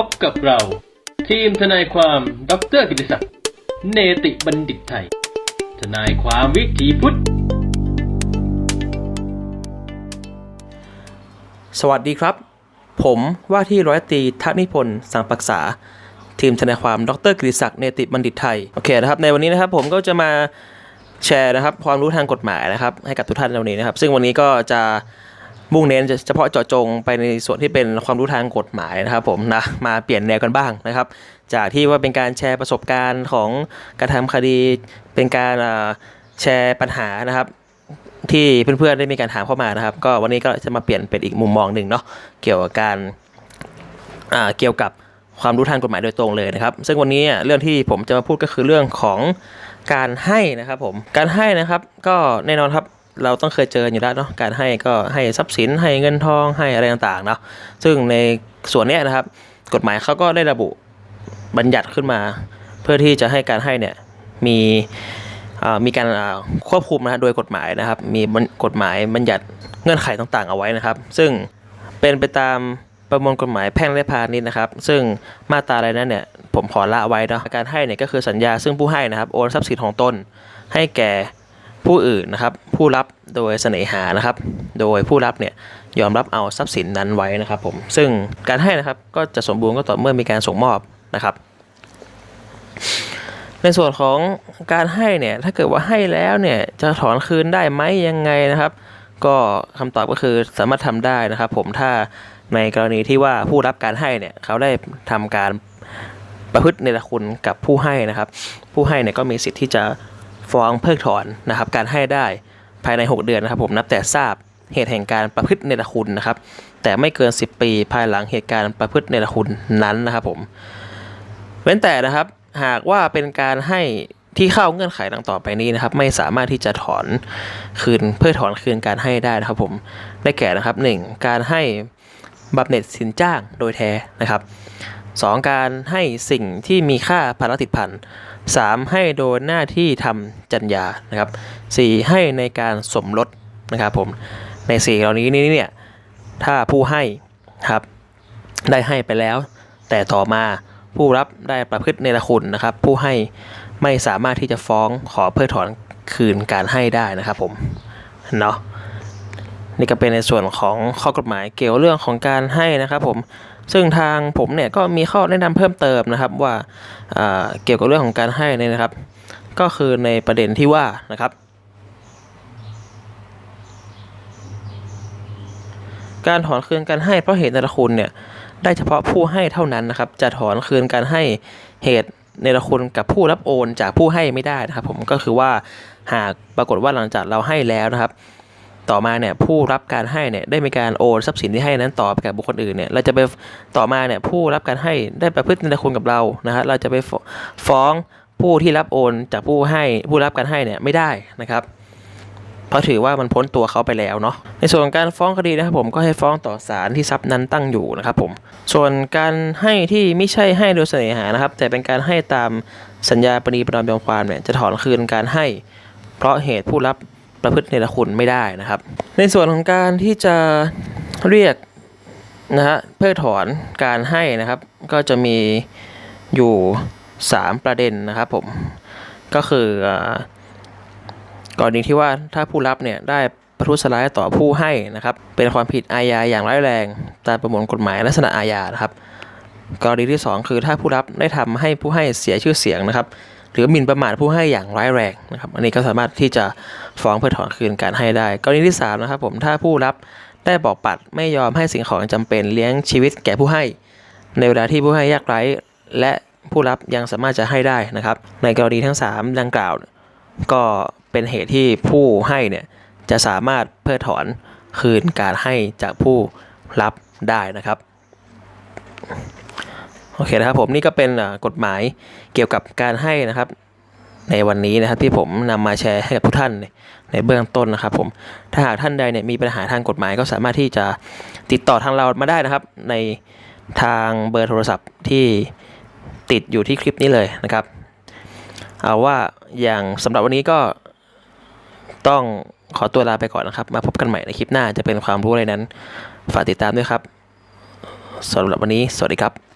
พบกับเรา ทีมทนายความดรกิติศักดิ์เนติบัณฑิตไทย ทนายความวิถีพุทธ สวัสดีครับ ผมว่าที่ร้อยตีทักนิพนธ์สังปรักษา ทีมทนายความดรกฤษศักดิ์เนติบัณฑิตไทย โอเคนะครับ ในวันนี้นะครับผมก็จะมาแชร์นะครับ ความรู้ทางกฎหมายนะครับ ให้กับทุกท่านในวันนี้นะครับ ซึ่งวันนี้ก็จะ มุ่งเน้นเฉพาะเจาะจงไปในส่วนที่เป็นความรู้ทางกฎหมายนะครับผมนะมาเปลี่ยนแนวกันบ้างนะครับ จากที่ว่าเป็นการแชร์ประสบการณ์ของการทำคดีเป็นการแชร์ปัญหานะครับ ที่เพื่อนๆได้มีการถามเข้ามานะครับ ก็วันนี้ก็จะมาเปลี่ยนเป็นอีกมุมมองหนึ่งเนาะเกี่ยวกับการเกี่ยวกับความรู้ทางกฎหมายโดยตรงเลยนะครับ ซึ่งวันนี้เรื่องที่ผมจะมาพูดก็คือเรื่องของการให้นะครับผมการให้นะครับก็แน่นอนครับ เราต้องเคยเจออยู่แล้วเนาะการให้ก็ให้ทรัพย์สินให้เงินทองให้อะไรต่างๆเนาะซึ่งในส่วนเนี้ยนะครับ กฎหมายเขาก็ได้ระบุบัญญัติขึ้นมา เพื่อที่จะให้การให้เนี่ยมีมีการควบคุมนะโดยกฎหมายนะครับ มีบัญกฎหมายบัญญัติเงื่อนไขต่างๆ เอาไว้นะครับ ซึ่งเป็นไปตามประมวลกฎหมายแพ่งและพาณิชย์นะครับ ซึ่งมาตราอะไรนั้นเนี่ยผมขอละไว้เนาะการให้เนี่ยก็คือสัญญาซึ่งผู้ให้นะครับโอนทรัพย์สินของตนให้แก่ ผู้อื่นนะครับ ผู้รับโดยเสน่หานะครับ โดยผู้รับเนี่ยยอมรับเอาทรัพย์สินนั้นไว้นะครับผมซึ่งการให้นะครับก็จะสมบูรณ์ก็ต่อเมื่อมีการส่งมอบนะครับ ในส่วนของการให้เนี่ยถ้าเกิดว่าให้แล้วเนี่ยจะถอนคืนได้ไหมยังไงนะครับ ก็คำตอบก็คือสามารถทำได้นะครับ ผมถ้าในกรณีที่ว่าผู้รับการให้เนี่ยเขาได้ทำการประพฤติเนรคุณกับผู้ให้นะครับ ผู้ให้เนี่ยก็มีสิทธิ์ที่จะ ฟ้องเพิกถอนนะครับการให้ได้ภายใน 6 เดือนนะครับผมนับแต่ทราบเหตุแห่งการประพฤติเนรคุณนะครับ แต่ไม่เกิน 10 ปีภายหลังเหตุการณ์ประพฤติเนรคุณนั้นนะครับผมเว้นแต่นะครับหากว่าเป็นการให้ที่เข้าเงื่อนไขดังต่อไปนี้นะครับ ไม่สามารถที่จะถอนคืนเพื่อถอนคืนการให้ได้นะครับผมได้แก่นะครับ 1. การให้บำเน็จสินจ้างโดยแท้นะครับ 2. การให้สิ่งที่มีค่าภารติดพันธ์ 3. ให้โดยหน้าที่ทำจัญญานะครับ 4. ให้ในการสมรสนะครับผมใน4เหล่านี้นี่เนี่ยถ้าผู้ให้ครับได้ให้ไปแล้ว แต่ต่อมาผู้รับได้ประพฤติเนรคุณนะครับ ผู้ให้ไม่สามารถที่จะฟ้องขอเพิกถอนคืนการให้ได้นะครับผมเนาะนี่ก็เป็นในส่วนของข้อกฎหมายเกี่ยวเรื่องของการให้นะครับผม ซึ่งทางผมเนี่ยก็มีข้อแนะนำเพิ่มเติมนะครับว่าอ่าเกี่ยวกับเรื่องของการให้นี่นะครับ ก็คือในประเด็นที่ว่านะครับ การถอนคืนการให้เพราะเหตุเนรคุณเนี่ยได้เฉพาะผู้ให้เท่านั้นนะครับ จะถอนคืนการให้เหตุเนรคุณกับผู้รับโอนจากผู้ให้ไม่ได้นะครับ ผมก็คือว่าหากปรากฏว่าหลังจากเราให้แล้วนะครับ ต่อมาเนี่ยผู้รับการให้เนี่ยได้มีการโอนทรัพย์สินที่ให้นั้นต่อไปกับบุคคลอื่นเนี่ยเราจะไปต่อมาเนี่ยผู้รับการให้ได้ประพฤติเนรคุณกับเรานะฮะเราจะไปฟฟ้องผู้ที่รับโอนจากผู้ให้ผู้รับการให้เนี่ยไม่ได้นะครับเพราะถือว่ามันพ้นตัวเขาไปแล้วเนาะในส่วนของการฟ้องคดีนะครับผมก็ให้ฟ้องต่อศาลที่ทรัพย์นั้นตั้งอยู่นะครับผมส่วนการให้ที่ไม่ใช่ให้โดยเสน่หานะครับ แต่เป็นการให้ตามสัญญาปณีประนอมยอมความเนี่ยจะถอนคืนการให้ เพราะเหตุผู้รับ ประพฤติเนรคุณไม่ได้นะครับ ในส่วนของการที่จะเรียกนะฮะเพิกถอนการให้นะครับ ก็จะมีอยู่ 3 ประเด็นนะครับผมก็คืออ่ากรณีที่ว่าถ้าผู้รับเนี่ยได้ประทุษร้ายต่อผู้ให้นะครับ เป็นความผิดอาญาอย่างร้ายแรงตามประมวลกฎหมายลักษณะอาญานะครับ กรณีที่ 2 คือถ้าผู้รับได้ทำให้ผู้ให้เสียชื่อเสียงนะครับ หรือหมิ่นประมาทผู้ให้อย่างร้ายแรงนะครับ อันนี้ก็สามารถที่จะฟ้องเพื่อถอนคืนการให้ได้ กรณีที่3นะครับผมถ้าผู้รับได้บอกปัดไม่ยอมให้สิ่งของจำเป็นเลี้ยงชีวิตแก่ผู้ให้ ในเวลาที่ผู้ให้ยากไร้และผู้รับยังสามารถจะให้ได้นะครับ ในกรณีทั้ง 3 ดังกล่าว ก็เป็นเหตุที่ผู้ให้เนี่ยจะสามารถเพิกถอนคืนการให้จากผู้รับได้นะครับ โอเคนะครับผมนี่ก็เป็นกฎหมายเกี่ยวกับการให้นะครับ ในวันนี้นะครับที่ผมนำมาแชร์ให้กับทุกท่านในเบื้องต้นนะครับ ผมถ้าหากท่านใดเนี่ยมีปัญหาทางกฎหมายก็สามารถที่จะติดต่อทางเรามาได้นะครับ ในทางเบอร์โทรศัพท์ที่ติดอยู่ที่คลิปนี้เลยนะครับเอาว่าอย่างสำหรับวันนี้ก็ต้องขอตัวลาไปก่อนนะครับ มาพบกันใหม่ในคลิปหน้าจะเป็นความรู้อะไรนั้น ฝากติดตามด้วยครับสำหรับวันนี้ สวัสดีครับ